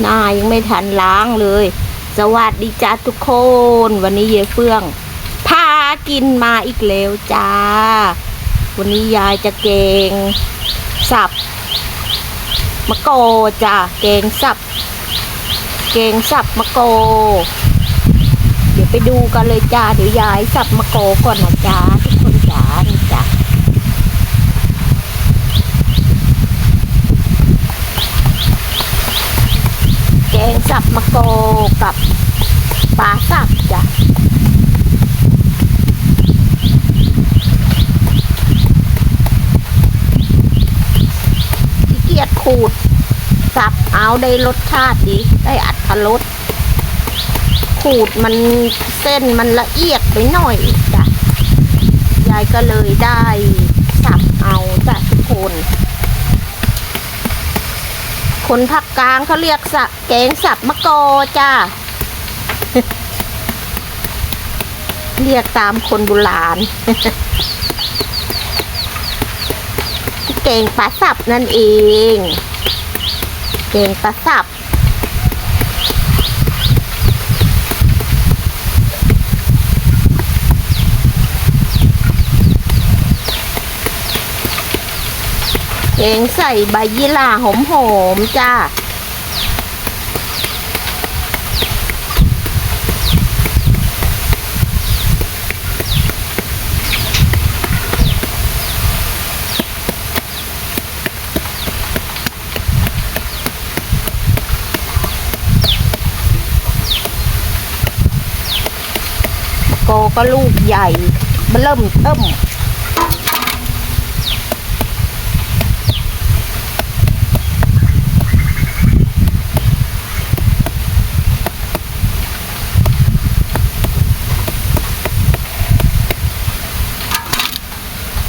หน้ายังไม่ทันล้างเลย สวัสดีจ้าทุกคน วันนี้เยเฟื่องพากินมาอีกแล้วจ้า วันนี้ยายจะเกง สับมะโกจ้าเกงสับ เกงสับมะโก เดี๋ยวไปดูกันเลยจ้าเดี๋ยวยายสับมะโกก่อนนะจ้าทุกคนจ้านี่จ้า แก งสับมะโกกับปลาสับจ้ะขี้เกียจขูด สับเอาได้รสชาติดี ได้อัตรสขูดมันเส้นมันละเอียดไปหน่อยจ้ะ ยายก็เลยได้สับเอาจ้ะทุกคน คนภาคกลางเขาเรียกสะแกงสับมะกอจ้า เรียกตามคนโบราณแกงปลาสับนั่นเอง แกงปลาสับ แกงใส่ใบยี่หร่าหอมๆจ้าโกก็ลูกใหญ่เบิ่มเทิ่ม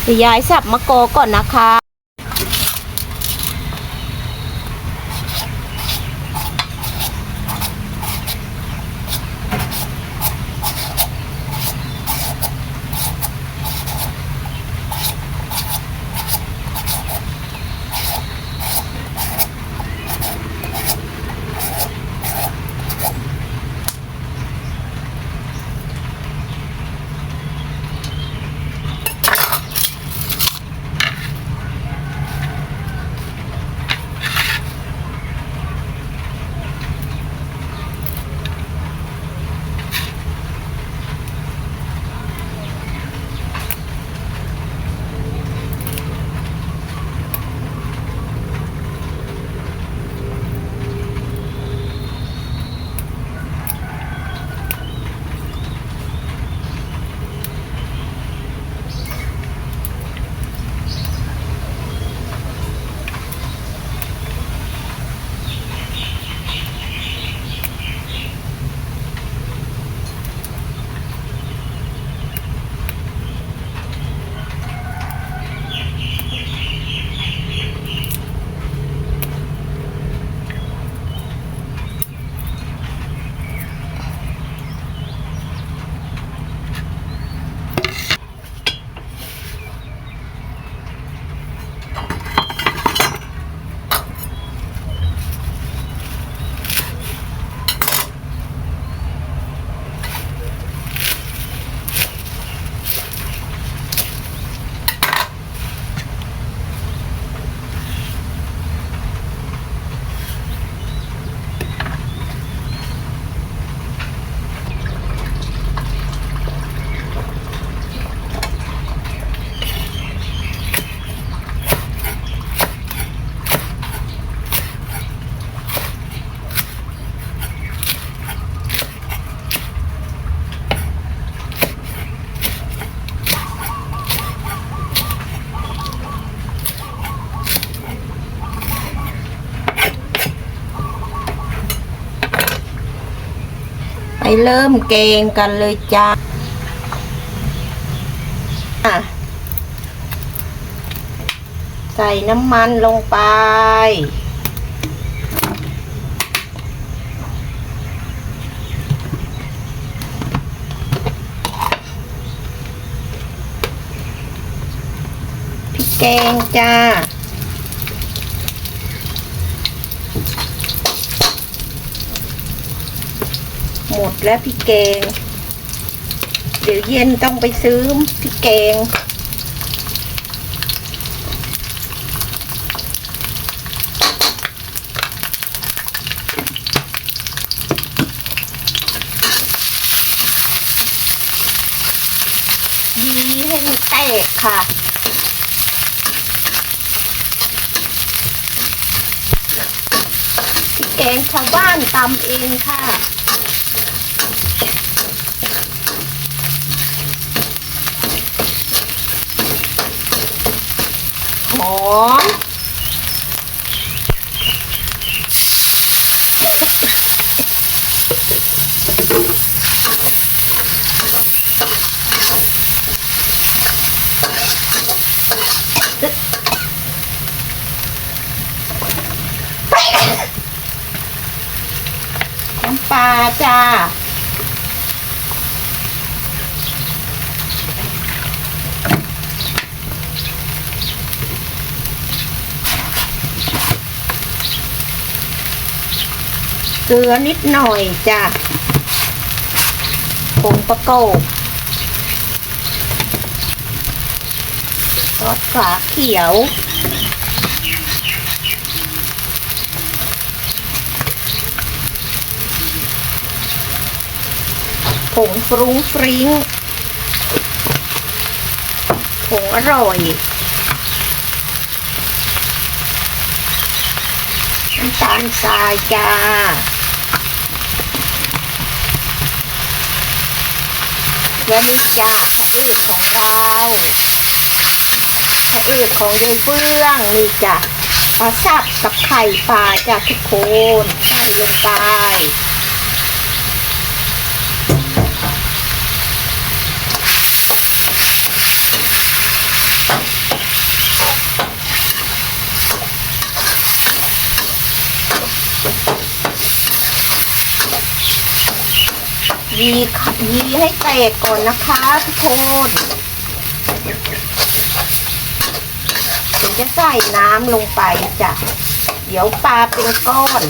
เดี๋ยวยายสับมะกอก่อนนะคะ ไปเริ่มเกงกันเลยจ้าใส่น้ำมันลงไป พริกแกงจ้า มดแล้วพี่แกง เดี๋ยวเย็นต้องไปซื้อพี่แกง ยีให้มันแตกค่ะพี่แกงชาวบ้านตำเองค่ะ หอม น้ำปลาจ้า เกลือนิดหน่อยจ้ะผงประกอบซอสฝาเขียว ผงฟรุ้งฟริ้งผงอร่อยน้ำตาลทรายจ้า และนี่จ้าพระเอกของเราพระเอกของยายเฟื่องนี่จ้ะปลาสับกับไข่ปลาจ้ะทุกคนใส่ลงไป ยียีให้แตกก่อนนะคะทุกคนเดี๋ยวจะใส่น้ำลงไปจ้ะ เดี๋ยวปลาเป็นก้อน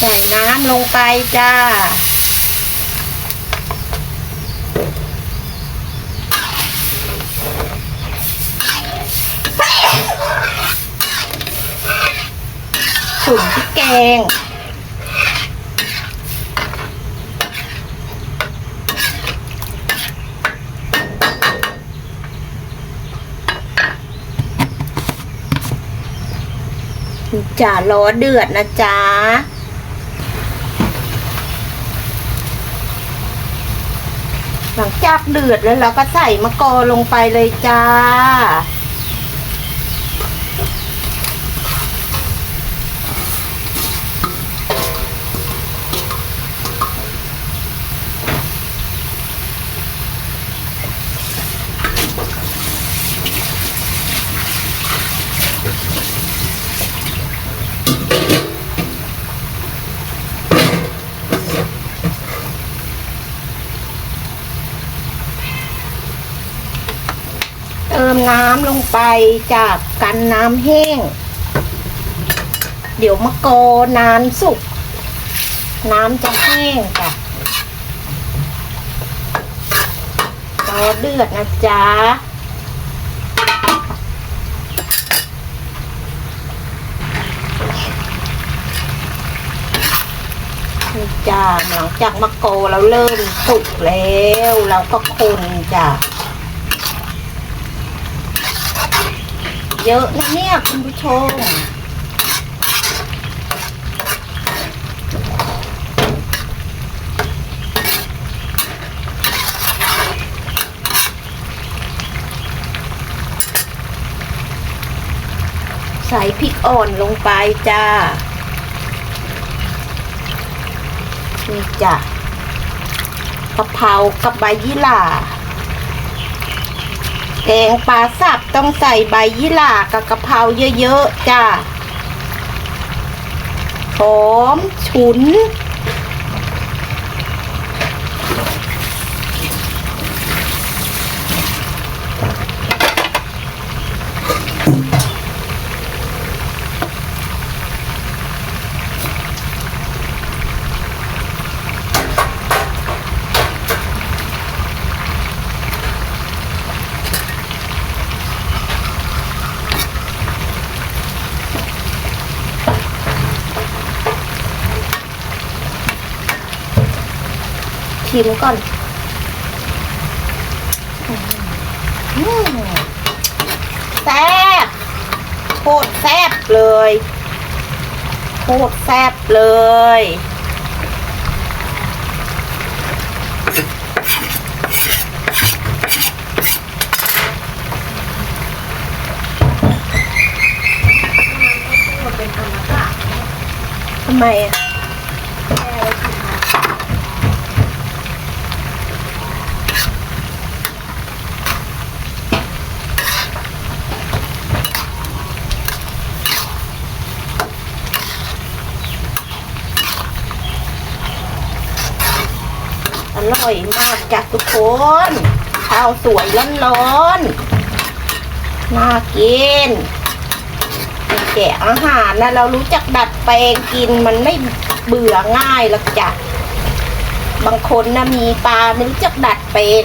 ใส่น้ำลงไปจ้าถุนพริกแกง จะล้อเดือดนะจ๊ะ หลังจากเดือดแล้วเราก็ใส่มะกอลงไปเลยจ้า เติมน้ำลงไปจากกันน้ำแห้ง เดี๋ยวมะกอนานสุก น้ำจะแห้งจ้ะรอเดือดนะจ๊ะนี่จ้าหลังจากมะโกเราเริ่มสุกแล้ว เราก็คนจ้ะ เยอะนะเนี่ยคุณผู้ชมใส่พริกอ่อนลงไปจ้า นี่จ้ะกะเพรากับใบยี่หร่า แกงปลาสับต้องใส่ใบยี่หร่ากับกะเพราเยอะ ๆ จ้ะหอม ฉุน ชิมก่อนแซ่บโคตรแซ่บเลยโคตรแซ่บเลยทำไมอะ อ ร่อยมากจ้ะทุกคนข้าวสวยร้อนๆน่ากินแกะอาหารนะเรารู้จักดัดแปลงกินมันไม่เบื่อง่ายหรอกจ้ะบางคนนะมีปลาไม่รู้จักดัดแปลง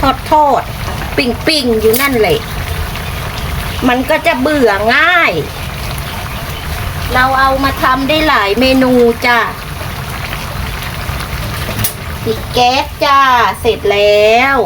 ทอดทอดปิ้งปิ้งอยู่นั่นเลยมันก็จะเบื่อง่าย เราเอามาทำได้หลายเมนูจ้ะ ปิดแก๊สจ้า เสร็จแล้ว